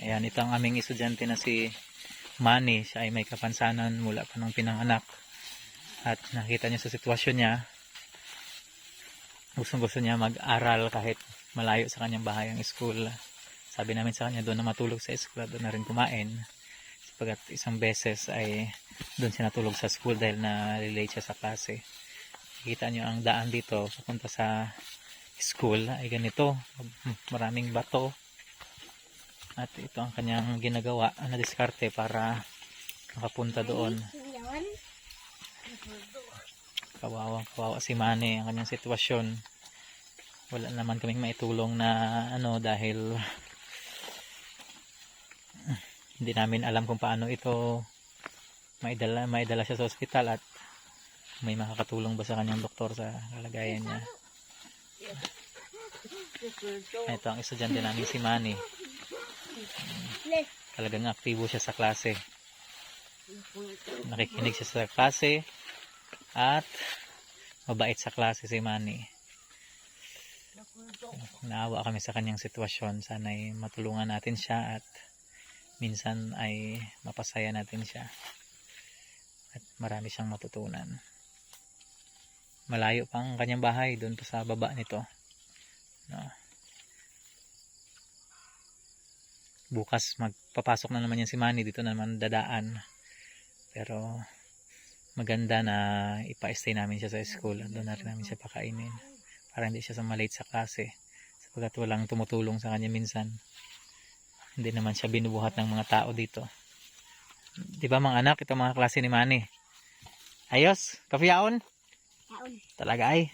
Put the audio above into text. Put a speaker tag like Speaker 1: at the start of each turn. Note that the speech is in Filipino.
Speaker 1: Ayan, ito ang aming estudyante na si Manny. Siya ay may kapansanan mula pa nung pinanganak. At nakita niya sa sitwasyon niya, gustong gusto niya mag-aral kahit malayo sa kanyang bahay ang school. Sabi namin sa kanya doon na matulog sa school doon na rin kumain. Sapagat isang beses ay doon siya natulog sa school dahil na late siya sa klase. Kita niyo ang daan dito papunta sa school ay ganito. Maraming bato. At ito ang kanyang ginagawa na diskarte para makapunta doon.
Speaker 2: Yan.
Speaker 1: Kawawa, si Mane ang kanyang sitwasyon. Wala naman kaming maitulong na ano dahil hindi namin alam kung paano ito maidala, maidala siya sa ospital at may makakatulong ba sa kanyang doktor sa kalagayan niya. Ito ang estudyante namin si Manny. Talagang aktibo siya sa klase. Nakikinig siya sa klase at mabait sa klase si Manny. Naawa kami sa kanyang sitwasyon. Sana'y matulungan natin siya at minsan ay mapasaya natin siya. At marami siyang matutunan. Malayo pa ang kanyang bahay doon pa sa baba nito. No. Bukas magpapasok na naman yan si Manny dito na naman dadaan. Pero maganda na ipa-stay namin siya sa school. At doon na rin namin siya pakainin. Para hindi siya sa malate sa klase. Sapagat walang tumutulong sa kanya minsan. Hindi naman siya binubuhat ng mga tao dito. Di ba mga anak? Ito mga klase ni Manny. Ayos? Kafiyaon
Speaker 2: Taon.
Speaker 1: talaga ay